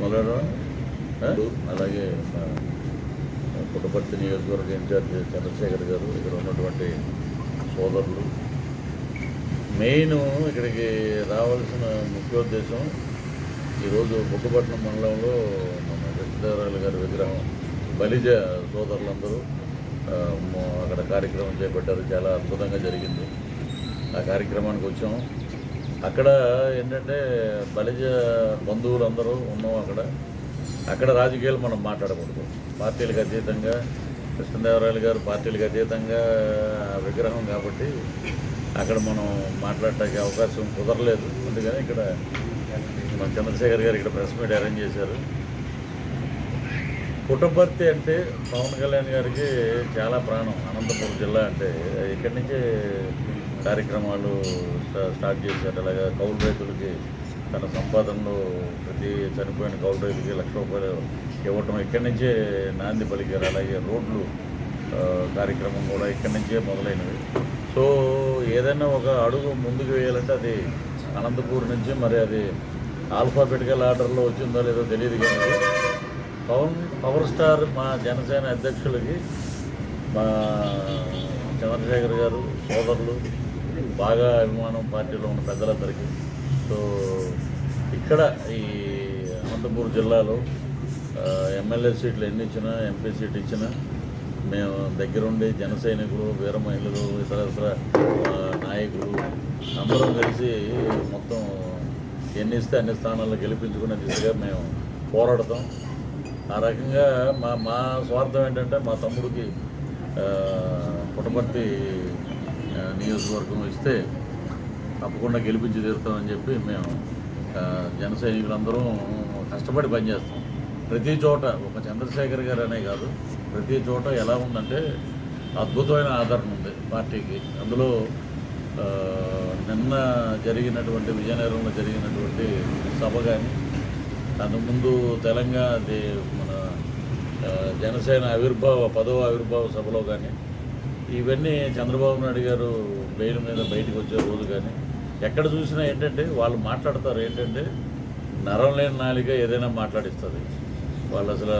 మొదలడం అలాగే పుట్టపర్తి నియోజకవర్గ ఇన్ఛార్జ్ చంద్రశేఖర్ గారు ఇక్కడ ఉన్నటువంటి సోదరులు. మెయిన్ ఇక్కడికి రావాల్సిన ముఖ్య ఉద్దేశం ఈరోజు బుక్కపట్నం మండలంలో మన కృష్ణదేవరాయలు గారి విగ్రహం. బలిజ సోదరులందరూ అక్కడ కార్యక్రమం చేపట్టారు. చాలా అద్భుతంగా జరిగింది. ఆ కార్యక్రమానికి వచ్చాం. అక్కడ ఏంటంటే బలిజ బంధువులందరూ ఉన్నాం అక్కడ. అక్కడ రాజకీయాలు మనం మాట్లాడకూడదు. పార్టీలకు అతీతంగా కృష్ణదేవరాయలు గారు పార్టీలకు అతీతంగా విగ్రహం కాబట్టి అక్కడ మనం మాట్లాడటానికి అవకాశం కుదరలేదు. అందుకని ఇక్కడ మన చంద్రశేఖర్ గారు ఇక్కడ ప్రెస్ మీట్ అరేంజ్ చేశారు. పుట్టపర్తి అంటే పవన్ కళ్యాణ్ గారికి చాలా ప్రాణం. అనంతపురం జిల్లా అంటే ఇక్కడి నుంచి కార్యక్రమాలు స్టార్ట్ చేశారు. అలాగే కౌలు రైతులకి తన సంపాదనలో ప్రతి చనిపోయిన కౌలు రైతుకి లక్ష రూపాయలు ఇవ్వటం ఇక్కడి నుంచే నాంది పలికారు. అలాగే రోడ్లు కార్యక్రమం కూడా ఇక్కడి నుంచే మొదలైనవి. సో ఏదైనా ఒక అడుగు ముందుకు వేయాలంటే అది అనంతపూర్ నుంచి మరి అది ఆల్ఫాబెటికల్ ఆర్డర్లో వచ్చిందో లేదో తెలియదు కానీ పవన్ పవర్ స్టార్ మా జనసేన అధ్యక్షులకి మా చంద్రశేఖర్ గారు సోదరులు బాగా అభిమానం పార్టీలో ఉన్న పెద్దలందరికీ. సో ఇక్కడ ఈ అనంతపూర్ జిల్లాలో ఎమ్మెల్యే సీట్లు ఎన్ని ఇచ్చినా ఎంపీ సీట్ ఇచ్చినా మేము దగ్గరుండి జన సైనికులు వీర మహిళలు ఇతర ఇతర నాయకులు అందరం కలిసి మొత్తం ఎన్ని ఇస్తే అన్ని స్థానాల్లో గెలిపించుకునే దిశగా మేము పోరాడతాం. ఆ రకంగా మా మా స్వార్థం ఏంటంటే మా తమ్ముడికి పుట్టపర్తి నియోజకవర్గం ఇస్తే తప్పకుండా గెలిపించి తీరుతామని చెప్పి మేము జన సైనికులందరూ కష్టపడి పనిచేస్తాం. ప్రతి చోట ఒక చంద్రశేఖర్ గారు అనే కాదు ప్రతి చోట ఎలా ఉందంటే అద్భుతమైన ఆదరణ ఉంది పార్టీకి. అందులో నిన్న జరిగినటువంటి విజయనగరంలో జరిగినటువంటి సభ కానీ దాని ముందు తెలంగాణ అది మన జనసేన ఆవిర్భావ పదవ ఆవిర్భావ సభలో కానీ ఇవన్నీ చంద్రబాబు నాయుడు గారు బెయిల్ మీద బయటకు వచ్చే రోజు కానీ ఎక్కడ చూసినా ఏంటంటే వాళ్ళు మాట్లాడతారు ఏంటంటే నరం లేని నాలిక ఏదైనా మాట్లాడిస్తుంది. వాళ్ళు అసలు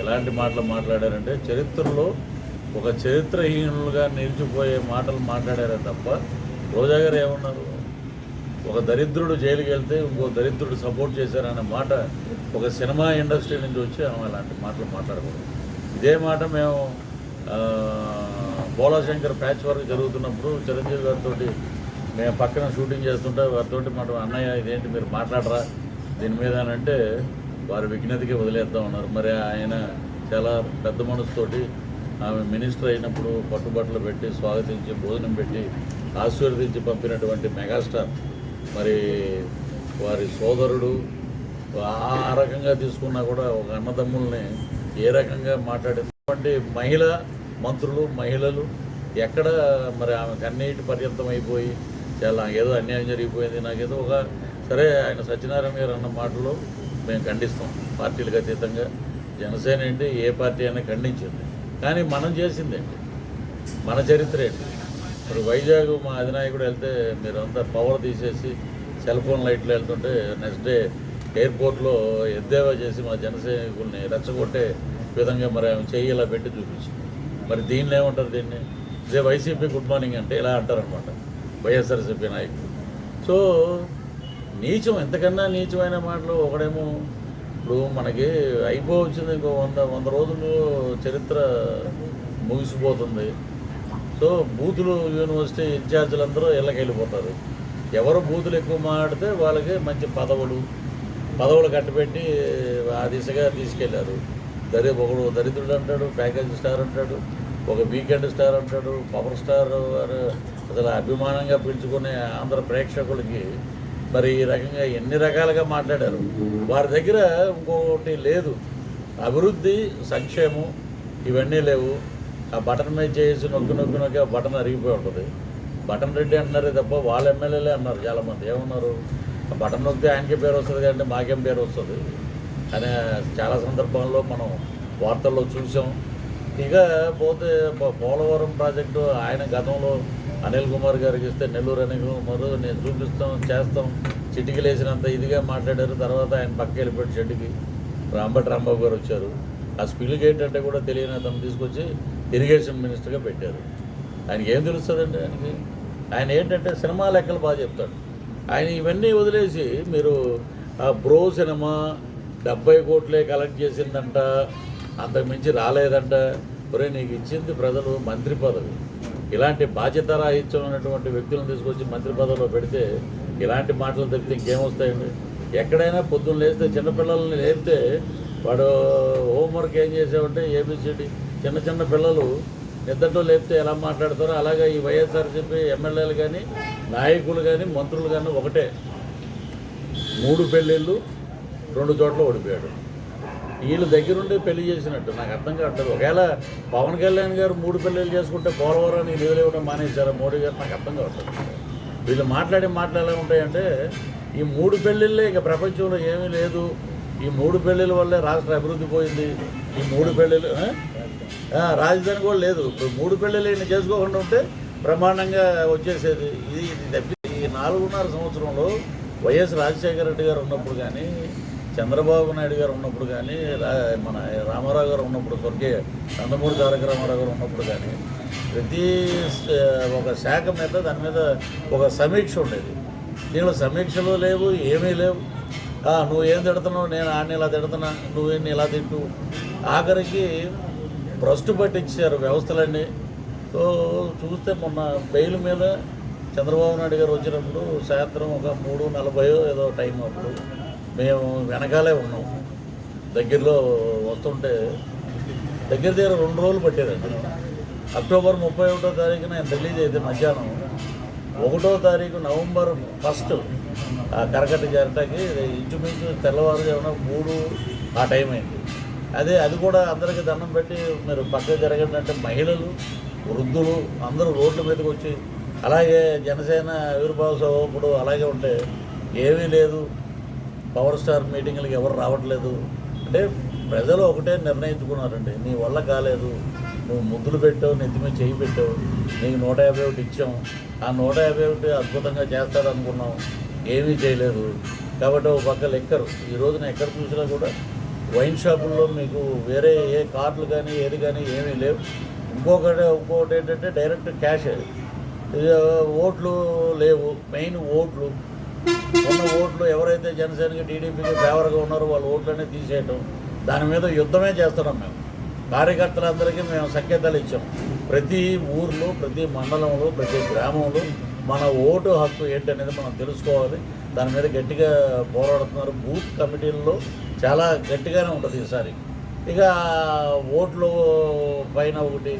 ఎలాంటి మాటలు మాట్లాడారంటే చరిత్రలో ఒక చరిత్రహీనులుగా నిలిచిపోయే మాటలు మాట్లాడారే తప్ప రోజా గారు ఏమన్నారు? ఒక దరిద్రుడు జైలుకి వెళ్తే ఇంకో దరిద్రుడు సపోర్ట్ చేశారనే మాట ఒక సినిమా ఇండస్ట్రీ నుంచి వచ్చి ఆమె అలాంటి మాటలు మాట్లాడకూడదు. ఇదే మాట మేము బోలాశంకర్ ప్యాచ్ వర్క్ జరుగుతున్నప్పుడు చిరంజీవి గారితో మేము పక్కన షూటింగ్ చేస్తుంటే వారితో మనం అన్నయ్య ఇదేంటి మీరు మాట్లాడరా? దీని మీద అని అంటే వారి విజ్ఞతకి వదిలేద్దాం ఉన్నారు మరి ఆయన చాలా పెద్ద మనసుతోటి ఆమె మినిస్టర్ అయినప్పుడు పట్టుబట్టలు పెట్టి స్వాగతించి భోజనం పెట్టి ఆశీర్వదించి పంపినటువంటి మెగాస్టార్. మరి వారి సోదరుడు ఆ ఆ రకంగా తీసుకున్నా కూడా ఒక అన్నదమ్ముల్ని ఏ రకంగా మాట్లాడేటువంటి మహిళ మంత్రులు మహిళలు ఎక్కడ మరి ఆమె కన్నీటి పర్యంతం అయిపోయి చాలా ఏదో అన్యాయం జరిగిపోయింది నాకేదో ఒక సరే ఆయన సత్యనారాయణ గారు అన్న మాటలో మేము ఖండిస్తాం పార్టీలకు అతీతంగా. జనసేన ఏంటి ఏ పార్టీ అయినా ఖండించింది. కానీ మనం చేసిందేంటి మన చరిత్ర ఏంటి? మరి వైజాగ్ మా అధినాయకుడు వెళ్తే మీరంతా పవర్ తీసేసి సెల్ ఫోన్ లైట్లు వెళ్తుంటే నెక్స్ట్ డే ఎయిర్పోర్ట్లో ఎద్దేవా చేసి మా జనసైనికుల్ని రెచ్చగొట్టే విధంగా మరి ఆమె చెయ్యి ఇలా పెట్టి చూపించింది. మరి దీనిలో ఏమంటారు దీన్ని? ఇదే వైసీపీ గుడ్ మార్నింగ్ అంటే ఇలా అంటారనమాట వైఎస్ఆర్సీపీ నాయకులు. సో నీచం ఎంతకన్నా నీచమైన మాటలు ఒకడేమో ఇప్పుడు మనకి అయిపోవచ్చింది ఇంకో వంద వంద రోజులు చరిత్ర ముగిసిపోతుంది. సో బూతులు యూనివర్సిటీ ఇన్ఛార్జీలు అందరూ ఇళ్ళకి వెళ్ళిపోతారు ఎవరు బూతులు ఎక్కువ మాట్లాడితే వాళ్ళకి మంచి పదవులు పదవులు కట్టబెట్టి ఆ దిశగా తీసుకెళ్ళారు. దరి ఒకడు దరిద్రుడు అంటాడు ప్యాకేజ్ స్టార్ అంటాడు. ఒక వీకెండ్ స్టార్ అంటాడు పవర్ స్టార్ వారు అసలు అభిమానంగా పిలుచుకునే ఆంధ్ర ప్రేక్షకులకి మరి ఈ రకంగా ఎన్ని రకాలుగా మాట్లాడారు. వారి దగ్గర ఇంకొకటి లేదు. అభివృద్ధి సంక్షేమం ఇవన్నీ లేవు. ఆ బటన్ మీద చేసి నొక్కి నొక్కి నొక్కి ఆ బటన్ అరిగిపోయి ఉంటుంది. బటన్ రెడ్డి అంటున్నారే తప్ప వాళ్ళ ఎమ్మెల్యేలే అన్నారు. చాలామంది ఏమన్నారు? ఆ బటన్ నొక్కితే ఆయనకే పేరు వస్తుంది కానీ మాకేం పేరు వస్తుంది? అనే చాలా సందర్భాల్లో మనం వార్తల్లో చూసాం. ఇక పోతే పోలవరం ప్రాజెక్టు ఆయన గతంలో అనిల్ కుమార్ గారికి ఇస్తే నెల్లూరు అనిల్ కుమార్ నేను చూపిస్తాం చేస్తాం. చిటికలు వేసినంత ఇదిగా మాట్లాడారు. తర్వాత ఆయన పక్క వెళ్ళిపోయి చెట్టుకి రాంబట్ రాంబాబు గారు వచ్చారు. ఆ స్పిల్కి ఏంటంటే కూడా తెలియని అతను తీసుకొచ్చి ఇరిగేషన్ మినిస్టర్గా పెట్టారు. ఆయనకి ఏం తెలుస్తుందండి ఆయనకి? ఆయన ఏంటంటే సినిమా లెక్కలు బాగా చెప్తాడు. ఆయన ఇవన్నీ వదిలేసి మీరు ఆ బ్రో సినిమా డెబ్బై కోట్లే కలెక్ట్ చేసిందంట అంతకు మించి రాలేదంట. ఒరే నీకు ఇచ్చింది ప్రజలు మంత్రి పదవి. ఇలాంటి బాధ్యత రాహిత్యం ఉన్నటువంటి వ్యక్తులను తీసుకొచ్చి మంత్రి పదవిలో పెడితే ఇలాంటి మాటలు తప్పితే ఇంకేమొస్తాయండి? ఎక్కడైనా పొద్దున్న లేస్తే చిన్నపిల్లల్ని లేపితే వాడు హోంవర్క్ ఏం చేసావంటే ఏబిసిడి. చిన్న చిన్న పిల్లలు నిద్రతో లేపితే ఎలా మాట్లాడతారో అలాగే ఈ వైఎస్ఆర్సీపీ ఎమ్మెల్యేలు కానీ నాయకులు కానీ మంత్రులు కానీ ఒకటే. మూడు పెళ్ళిళ్ళు రెండు చోట్ల ఓడిపోయాడు. వీళ్ళు దగ్గరుండి పెళ్ళి చేసినట్టు. నాకు అర్థం కావట్లేదు. ఒకవేళ పవన్ కళ్యాణ్ గారు మూడు పెళ్ళిళ్ళు చేసుకుంటే పోలవరాన్ని నిధులు ఇవ్వడం మానేశారు మోడీ గారు? నాకు అర్థం కావట్లేదు. వీళ్ళు మాట్లాడే మాటలు ఎలా ఉంటాయంటే ఈ మూడు పెళ్ళిళ్ళే ఇక ప్రపంచంలో ఏమీ లేదు. ఈ మూడు పెళ్ళిళ్ళ వల్లే రాష్ట్ర అభివృద్ధి పోయింది. ఈ మూడు పెళ్ళిళ్ళు రాజధాని కూడా లేదు. ఇప్పుడు మూడు పెళ్ళిళ్ళు ఈయన చేసుకోకుండా ఉంటే బ్రహ్మాండంగా వచ్చేసేది. ఇది ఈ నాలుగున్నర సంవత్సరంలో వైఎస్ రాజశేఖర రెడ్డి గారు ఉన్నప్పుడు కానీ చంద్రబాబు నాయుడు గారు ఉన్నప్పుడు కానీ మన రామారావు గారు ఉన్నప్పుడు స్వర్గీయ నందమూరి తారక రామారావు గారు ఉన్నప్పుడు కానీ ప్రతి ఒక శాఖ మీద దాని మీద ఒక సమీక్ష ఉండేది. దీనిలో సమీక్షలు లేవు ఏమీ లేవు. నువ్వు ఏం తిడుతున్నావు? నేను ఆడిని ఇలా తిడుతున్నా నువ్వేం ఇలా తిట్టు. ఆఖరికి భ్రష్టు పట్టించారు వ్యవస్థలన్నీ. సో చూస్తే మొన్న బెయిల్ మీద చంద్రబాబు నాయుడు గారు వచ్చినప్పుడు సాయంత్రం ఒక మూడు నలభై ఏదో టైం అప్పుడు మేము వెనకాలే ఉన్నాం. దగ్గరలో వస్తుంటే దగ్గర దగ్గర రెండు రోజులు పట్టేదండి అక్టోబర్ ముప్పై ఒకటో తారీఖున నేను రిలీజ్ అయితే మధ్యాహ్నం ఒకటో తారీఖు నవంబర్ ఫస్ట్ ఆ కరకట్ట చేరటానికి ఇంచుమించు తెల్లవారుజామున మూడు ఆ టైం అయింది. అదే అది కూడా అందరికీ దండం పెట్టి మీరు పక్క జరగండి అంటే మహిళలు వృద్ధులు అందరూ రోడ్ల మీదకి వచ్చి అలాగే జనసేన ఆవిర్భావ సభ అలాగే ఉంటే ఏమీ లేదు. పవర్ స్టార్ మీటింగ్లకు ఎవరు రావట్లేదు. అంటే ప్రజలు ఒకటే నిర్ణయించుకున్నారండి. నీ వల్ల కాలేదు. నువ్వు ముద్దులు పెట్టావు నెత్తి మీద చేయి పెట్టావు. నీకు నూట యాభై ఒకటి ఇచ్చాం. ఆ నూట యాభై ఒకటి అద్భుతంగా చేస్తాడనుకున్నాం. ఏమీ చేయలేదు. కాబట్టి ఒక పక్క లెక్కరు. ఈ రోజున ఎక్కడ చూసినా కూడా వైన్ షాపుల్లో మీకు వేరే ఏ కార్డులు కానీ ఏది కానీ ఏమీ లేవు. ఇంకొకటి ఇంకొకటి ఏంటంటే డైరెక్ట్ క్యాష్. ఓట్లు లేవు. మెయిన్ ఓట్లు. ఉన్న ఓట్లు ఎవరైతే జనసేనకి టీడీపీకి ఫేవర్గా ఉన్నారో వాళ్ళ ఓట్లనే తీసేయటం. దాని మీద యుద్ధమే చేస్తున్నాం మేము. కార్యకర్తలందరికీ మేము సంకేతాలు ఇచ్చాం. ప్రతి ఊర్లో ప్రతి మండలంలో ప్రతి గ్రామంలో మన ఓటు హక్కు ఏంటనేది మనం తెలుసుకోవాలి. దాని మీద గట్టిగా పోరాడుతున్నారు. బూత్ కమిటీల్లో చాలా గట్టిగానే ఉంటుంది ఈసారి. ఇక ఓట్లు పైన ఒకటి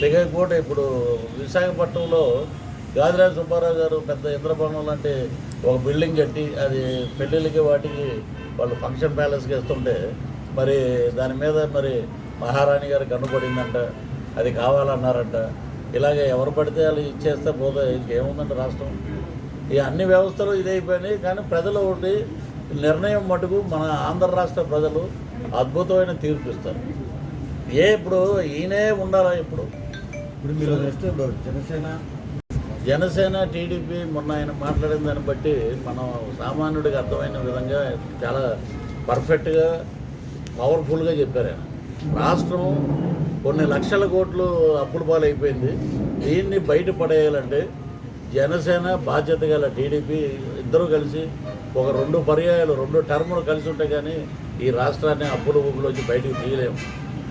తెగకపోతే ఇప్పుడు విశాఖపట్నంలో గాదిరాజ సుబ్బారావు గారు పెద్ద ఇంద్రభవనం లాంటి ఒక బిల్డింగ్ కట్టి అది పెళ్ళిళ్ళకి వాటికి వాళ్ళు ఫంక్షన్ ప్యాలెస్కి వేస్తుంటే మరి దాని మీద మరి మహారాణి గారు కన్నుపడిందంట అది కావాలన్నారంట. ఇలాగే ఎవరు పడితే వాళ్ళు ఇచ్చేస్తే పోతే ఇంకేముందంటే రాష్ట్రం? ఈ అన్ని వ్యవస్థలు ఇదైపోయినాయి కానీ ప్రజలు ఒకటి నిర్ణయం మటుకు మన ఆంధ్ర రాష్ట్ర ప్రజలు అద్భుతమైన తీర్పు ఇస్తారు. ఏ ఇప్పుడు ఈయనే ఉండాలా ఇప్పుడు? ఇప్పుడు మీరు జనసేన జనసేన టీడీపీ మొన్న ఆయన మాట్లాడిన దాన్ని బట్టి మనం సామాన్యుడికి అర్థమైన విధంగా చాలా పర్ఫెక్ట్గా పవర్ఫుల్గా చెప్పారు ఆయన. రాష్ట్రం కొన్ని లక్షల కోట్లు అప్పుల పాలైపోయింది. దీన్ని బయట పడేయాలంటే జనసేన బాధ్యత గల టీడీపీ ఇద్దరు కలిసి ఒక రెండు పర్యాయాలు రెండు టర్ములు కలిసి ఉంటే కానీ ఈ రాష్ట్రాన్ని అప్పుల ఊపిలోంచి బయటకు తీయలేము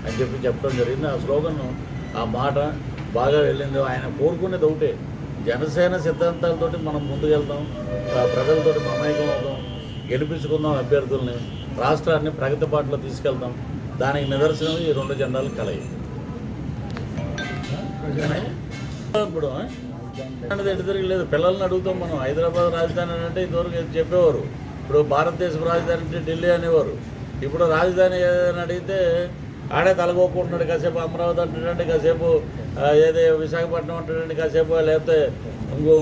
అని చెప్పి చెప్పడం జరిగింది. ఆ స్లోగన్ ఆ మాట బాగా వెళ్ళింది ఆయన కోరుకునేది ఒకటే. జనసేన సిద్ధాంతాలతోటి మనం ముందుకెళ్తాం ప్రజలతో ప్రజలతోటి మమేకం అవుదాం గెలిపించుకుందాం అభ్యర్థుల్ని రాష్ట్రాన్ని ప్రగతి బాటలో తీసుకెళ్తాం. దానికి నిదర్శనం ఈ రెండు జెండాలు కలయి. ఇప్పుడు అంటే ఎటు తిరిగి లేదు. పిల్లల్ని అడుగుతాం మనం. హైదరాబాద్ రాజధాని అంటే ఇంతవరకు చెప్పేవారు? ఇప్పుడు భారతదేశం రాజధాని అంటే ఢిల్లీ అనేవారు. ఇప్పుడు రాజధాని ఏదైనా అడిగితే ఆడే తలగోకుంటున్నాడు కాసేపు అమరావతి అంటున్నాడు కాసేపు ఆ, ఏదే విశాఖపట్నం అంటున్నాడు కాసేపు లేకపోతే ఇంకో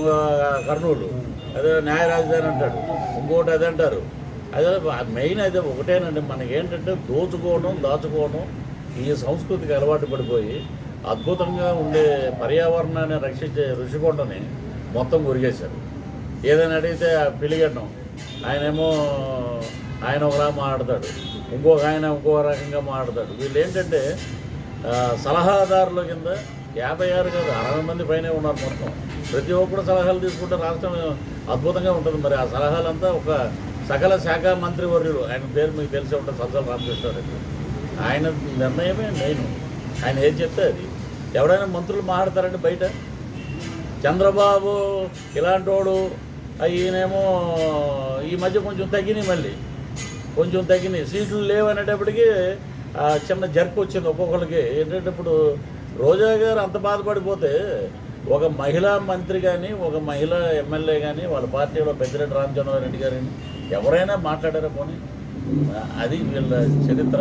కర్నూలు అదే న్యాయ రాజధాని అంటాడు ఇంకోటి అదే అంటారు. అదే మెయిన్ అయితే ఒకటేనండి మనకి ఏంటంటే దోచుకోవడం దాచుకోవడం ఈ సంస్కృతికి అలవాటు పడిపోయి అద్భుతంగా ఉండే పర్యావరణాన్ని రక్షించే ఋషికొండని మొత్తం గురిగేశారు ఏదైనా అడిగితే ఆ పిలిగడ్డం ఆయనేమో ఆయన ఒకలా మాట్లాడతాడు. ఇంకొక ఆయన ఇంకో రకంగా మాట్లాడతాడు. వీళ్ళు ఏంటంటే సలహాదారుల కింద యాభై ఆరు కాదు అరవై మంది పైనే ఉన్నారు మొత్తం. ప్రతి ఒక్కరు సలహాలు తీసుకుంటే రాష్ట్రం అద్భుతంగా ఉంటుంది. మరి ఆ సలహాలంతా ఒక సకల శాఖ మంత్రి వర్యుడు ఆయన పేరు మీకు తెలిసే ఉంటుంది సజ్జల రామకృష్ణారెడ్డి. ఆయన నిర్ణయమే నేను ఆయన ఏం చెప్తే అది. ఎవడైనా మంత్రులు మాట్లాడతారండి బయట? చంద్రబాబు ఇలాంటోడు వాడు ఈయనేమో ఈ మధ్య కొంచెం తగ్గినాయి మళ్ళీ. కొంచెం తగ్గినాయి. సీట్లు లేవనేటప్పటికీ చిన్న జర్క్ వచ్చింది ఒక్కొక్కరికి ఏంటంటే ఇప్పుడు రోజా గారు అంత బాధపడిపోతే ఒక మహిళా మంత్రి కానీ ఒక మహిళా ఎమ్మెల్యే కానీ వాళ్ళ పార్టీలో పెద్దిరెడ్డి రామచంద్రారెడ్డి గారిని ఎవరైనా మాట్లాడారా పోనీ? అది వీళ్ళ చరిత్ర.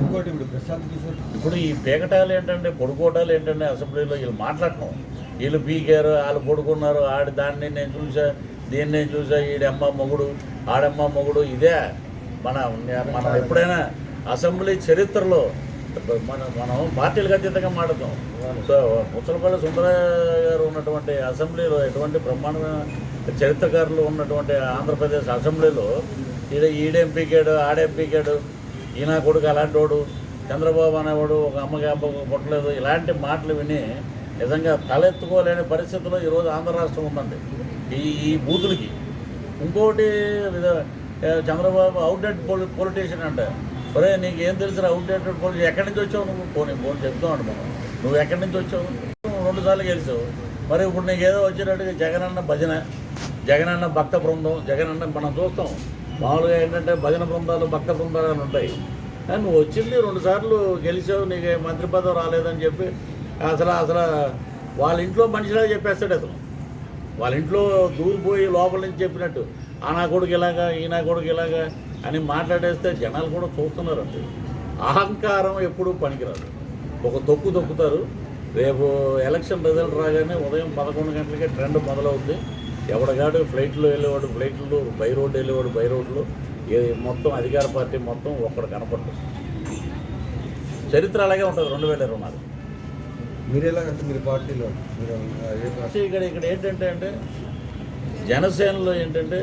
ఇంకోటి ఇప్పుడు ప్రశాంత్ కిషోర్. ఇప్పుడు ఈ పీకటాలు ఏంటంటే పొడుకోటాలు ఏంటంటే అసెంబ్లీలో వీళ్ళు మాట్లాడటం. వీళ్ళు పీకారు వాళ్ళు పడుకున్నారు. ఆడి దాన్ని నేను చూసా దీన్ని నేను చూసా ఈడమ్మ మొగుడు ఆడమ్మ మొగుడు ఇదే. మన మనం ఎప్పుడైనా అసెంబ్లీ చరిత్రలో మన మనం పార్టీలకు అతీతంగా మాట్లాడతాం. సో ముసలపల్లి సుందరయ్య గారు ఉన్నటువంటి అసెంబ్లీలో ఎటువంటి బ్రహ్మాండమైన చరిత్రకారులు ఉన్నటువంటి ఆంధ్రప్రదేశ్ అసెంబ్లీలో ఈడ ఈడేం పీకాడు ఆడేం పీకాడు ఈయన కొడుకు అలాంటి వాడు చంద్రబాబు అనేవాడు ఒక అమ్మకి అబ్బ పుట్టలేదు ఇలాంటి మాటలు విని నిజంగా తలెత్తుకోలేని పరిస్థితిలో ఈరోజు ఆంధ్ర రాష్ట్రం ఉందండి. ఈ ఈ బూతులకి. ఇంకోటి విధ- చంద్రబాబు అవుట్డేట్ పొలి పొలిటీషియన్ అంటే. ఒరే నీకు ఏం తెలుసు అవుట్డేటెడ్ పొలిటీ ఎక్కడి నుంచి వచ్చావు నువ్వు? పోనీ పోనీ చెప్తామండి మనం. నువ్వు ఎక్కడి నుంచి వచ్చావు? రెండుసార్లు రెండు సార్లు గెలిచావు. మరి ఇప్పుడు నీకు ఏదో వచ్చేటట్టుగా జగనన్న భజన జగనన్న భక్త బృందం జగనన్న మనం చూస్తాం. మామూలుగా ఏంటంటే భజన బృందాలు భక్త బృందాలు అని ఉంటాయి. కానీ నువ్వు వచ్చింది రెండుసార్లు గెలిచావు నీకు మంత్రి పదవి రాలేదని చెప్పి అసలు అసలు వాళ్ళ ఇంట్లో మనిషిలా చెప్పేస్తాడు అతను. వాళ్ళ ఇంట్లో దూరిపోయి లోపల నుంచి చెప్పినట్టు. ఆ నా కొడుకు ఇలాగా ఈ నా కొడుకు ఇలాగా అని మాట్లాడేస్తే జనాలు కూడా చూస్తున్నారండి. అహంకారం ఎప్పుడూ పనికిరాదు. ఒక తొక్కు తొక్కుతారు. రేపు ఎలక్షన్ రిజల్ట్ రాగానే ఉదయం పదకొండు గంటలకే ట్రెండ్ మొదలవుద్ది. ఎవడగాడు ఫ్లైట్లో వెళ్ళేవాడు ఫ్లైట్లో బై రోడ్డు వెళ్ళేవాడు బై రోడ్లో. ఏ మొత్తం అధికార పార్టీ మొత్తం ఒక్కడు కనపడదు. చరిత్ర అలాగే ఉంటుంది రెండు వేల ఇరవై నాలుగు. మీరు ఎలా అంటే మీరు పార్టీలో ఇక్కడ ఇక్కడ ఏంటంటే అంటే జనసేనలో ఏంటంటే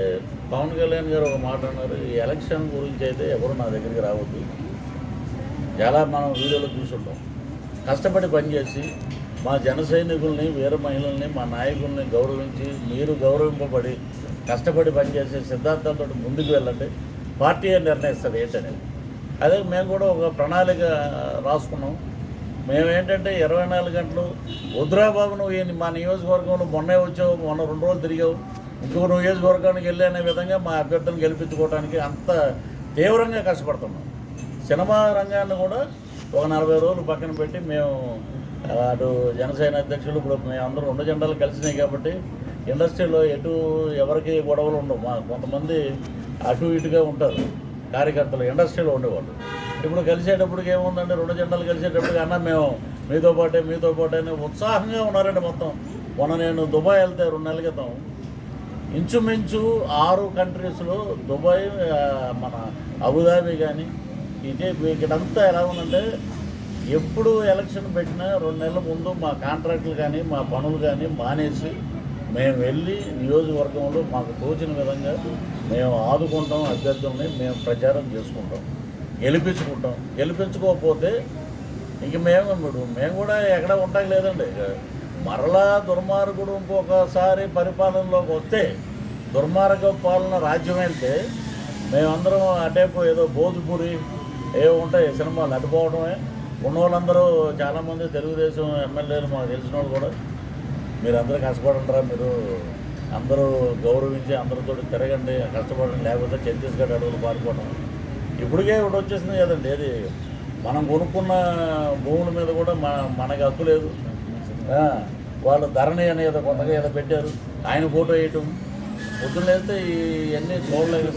పవన్ కళ్యాణ్ గారు ఒక మాట అన్నారు ఈ ఎలక్షన్ గురించి అయితే ఎవరు నా దగ్గరికి రావద్దు. చాలా మనం వీడియోలో చూసుంటాం. కష్టపడి పనిచేసి మా జన సైనికుల్ని వీర మహిళల్ని మా నాయకుల్ని గౌరవించి మీరు గౌరవింపబడి కష్టపడి పనిచేసే సిద్ధాంతాలతో ముందుకు వెళ్ళండి. పార్టీ నిర్ణయిస్తుంది ఏంటనేది. అదే మేము కూడా ఒక ప్రణాళిక రాసుకున్నాం. మేము ఏంటంటే ఇరవై నాలుగు గంటలు వద్దురా నువ్వు మా నియోజకవర్గంలో మొన్నే వచ్చావు మొన్న రెండు రోజులు తిరిగావు ఇంకొక నియోజకవర్గానికి వెళ్ళి అనే విధంగా మా అభ్యర్థులను గెలిపించుకోవడానికి అంత తీవ్రంగా కష్టపడుతున్నాం. సినిమా రంగాన్ని కూడా ఒక నలభై రోజులు పక్కన పెట్టి మేము అటు జనసేన అధ్యక్షులు ఇప్పుడు మేము అందరూ రెండు జెండాలు కలిసినాయి కాబట్టి ఇండస్ట్రీలో ఎటు ఎవరికి గొడవలు ఉండవు. మా కొంతమంది అటు ఇటుగా ఉంటారు. కార్యకర్తలు ఇండస్ట్రీలో ఉండేవాళ్ళు. ఇప్పుడు కలిసేటప్పటికి ఏముందంటే రెండు జెండాలు కలిసేటప్పటికి అన్న మేము మీతో పాటే మీతో పాటే ఉత్సాహంగా ఉన్నారండి మొత్తం. మొన్న నేను దుబాయ్ వెళ్తే రెండు నెలల క్రితం ఇంచుమించు ఆరు కంట్రీస్లో దుబాయ్ మన అబుదాబి కానీ ఇదే ఇక్కడంతా ఎలా ఉందంటే ఎప్పుడు ఎలక్షన్ పెట్టినా రెండు నెలల ముందు మా కాంట్రాక్టులు కానీ మా పనులు కానీ మానేసి మేము వెళ్ళి నియోజకవర్గంలో మాకు తోచిన విధంగా మేము ఆదుకుంటాం అభ్యర్థుల్ని మేము ప్రచారం చేసుకుంటాం గెలిపించుకుంటాం. గెలిపించుకోకపోతే ఇంక మేము మేము కూడా ఎక్కడ ఉంటాం లేదండి. మరలా దుర్మార్గుడు ఇంకొకసారి పరిపాలనలోకి వస్తే దుర్మార్గ పాలన రాజ్యం వెళ్తే మేమందరం అటేపు ఏదో భోజ్పురి ఏవో ఉంటాయి సినిమాలు అడ్డుకోవడమే ఉన్న వాళ్ళందరూ చాలామంది తెలుగుదేశం ఎమ్మెల్యేలు మాకు తెలిసిన వాళ్ళు కూడా. మీరు అందరూ కష్టపడంటారా? మీరు అందరూ గౌరవించి అందరితో తిరగండి కష్టపడండి లేకపోతే ఛత్తీస్గఢ్ అడవులు పారిపోవడం ఇప్పటికే ఇప్పుడు వచ్చేసింది కదండి. ఏది? మనం కొనుక్కున్న భూముల మీద కూడా మన మనకి హక్కు లేదు. వాళ్ళు ధరణి అనేది కొత్తగా ఏదో పెట్టారు. ఆయన ఫోటో వేయటం. పొద్దున్న వెళ్తే ఇవన్నీ చూడలేదు